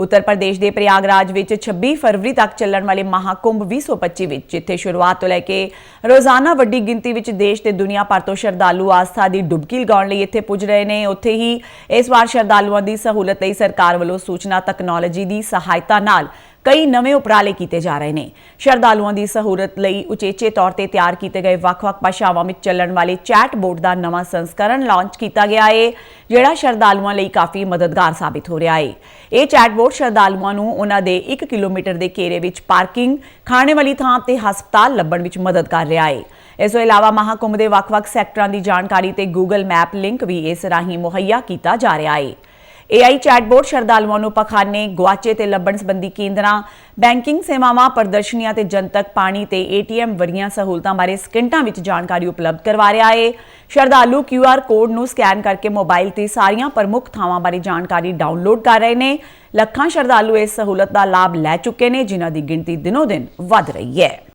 ਉੱਤਰ ਪ੍ਰਦੇਸ਼ ਦੇ ਪ੍ਰਯਾਗਰਾਜ ਵਿੱਚ 26 ਫਰਵਰੀ ਤੱਕ ਚੱਲਣ ਵਾਲੇ ਮਹਾਕੁੰਭ 2025 ਵਿੱਚ, ਜਿੱਥੇ ਸ਼ੁਰੂਆਤ ਤੋਂ ਲੈ ਕੇ ਰੋਜ਼ਾਨਾ ਵੱਡੀ ਗਿਣਤੀ ਵਿੱਚ ਦੇਸ਼ ਤੇ ਦੁਨੀਆ ਭਰ ਤੋਂ ਸ਼ਰਧਾਲੂ ਆਸਥਾ ਦੀ ਡੁਬਕੀ ਲਗਾਉਣ ਲਈ ਇੱਥੇ ਪੁੱਜ ਰਹੇ ਨੇ। ਉੱਥੇ ਹੀ ਇਸ ਵਾਰ ਸ਼ਰਧਾਲੂਆਂ ਦੀ ਸਹੂਲਤ ਲਈ ਸਰਕਾਰ ਵੱਲੋਂ ਸੂਚਨਾ ਤਕਨਾਲੋਜੀ ਦੀ ਸਹਾਇਤਾ ਨਾਲ ਕਈ ਨਵੇਂ ਉਪਰਾਲੇ ਕੀਤੇ ਜਾ ਰਹੇ ਨੇ। ਸ਼ਰਧਾਲੂਆਂ ਦੀ ਸਹੂਲਤ ਲਈ ਉਚੇਚੇ ਤੌਰ ਤੇ ਤਿਆਰ ਕੀਤੇ ਗਏ ਵੱਖ-ਵੱਖ ਭਾਸ਼ਾਵਾਂ ਵਿੱਚ ਚੱਲਣ ਵਾਲੇ ਚੈਟ ਬੋਰਡ ਦਾ ਨਵਾਂ ਸੰਸਕਰਣ ਲਾਂਚ ਕੀਤਾ ਗਿਆ ਹੈ ਜਿਹੜਾ ਸ਼ਰਧਾਲੂਆਂ ਲਈ ਕਾਫੀ ਮਦਦਗਾਰ ਸਾਬਿਤ ਹੋ ਰਿਹਾ ਹੈ ਇਹ ਚੈਟ ਬੋਰਡ ਸ਼ਰਧਾਲੂਆਂ ਨੂੰ ਉਹਨਾਂ ਦੇ 1 ਕਿਲੋਮੀਟਰ ਦੇ ਘੇਰੇ ਵਿੱਚ ਪਾਰਕਿੰਗ, ਖਾਣੇ ਵਾਲੀ ਥਾਂ ਤੇ ਹਸਪਤਾਲ ਲੱਭਣ ਵਿੱਚ ਮਦਦ ਕਰ ਰਿਹਾ ਹੈ ਇਸ ਤੋਂ ਇਲਾਵਾ ਮਹਾਕੁੰਭ ਦੇ ਵੱਖ-ਵੱਖ ਸੈਕਟਰਾਂ ਦੀ ਜਾਣਕਾਰੀ ਤੇ Google ਮੈਪ ਲਿੰਕ ਵੀ ਇਸ ਰਾਹੀਂ ਮੁਹੱਈਆ ਕੀਤਾ ਜਾ ਰਿਹਾ ਹੈ AI ਚੈਟਬੋਟ ਸ਼ਰਧਾਲੂਆਂ ਨੂੰ ਪਖਾਨੇ, ਗੁਆਚੇ ਤੇ ਲੱਭਣ ਸੰਬੰਧੀ ਕੇਂਦਰਾਂ, ਬੈਂਕਿੰਗ ਸੇਵਾਵਾਂ, ਪ੍ਰਦਰਸ਼ਨੀਆਂ ਤੇ ਜਨਤਕ ਪਾਣੀ ਤੇ ATM ਵਰਗੀਆਂ ਸਹੂਲਤਾਂ ਬਾਰੇ ਸਕਿੰਟਾਂ ਵਿੱਚ ਜਾਣਕਾਰੀ ਉਪਲਬਧ ਕਰਵਾ ਰਿਹਾ ਹੈ ਸ਼ਰਧਾਲੂ QR ਕੋਡ ਨੂੰ ਸਕੈਨ ਕਰਕੇ ਮੋਬਾਈਲ ਤੇ ਸਾਰੀਆਂ ਪ੍ਰਮੁੱਖ ਥਾਵਾਂ ਬਾਰੇ ਜਾਣਕਾਰੀ ਡਾਊਨਲੋਡ ਕਰ ਰਹੇ ਨੇ। ਲੱਖਾਂ ਸ਼ਰਧਾਲੂ ਇਸ ਸਹੂਲਤ ਦਾ ਲਾਭ ਲੈ ਚੁੱਕੇ ਨੇ, ਜਿਨ੍ਹਾਂ ਦੀ ਗਿਣਤੀ ਦਿਨੋ ਦਿਨ ਵਧ ਰਹੀ ਹੈ।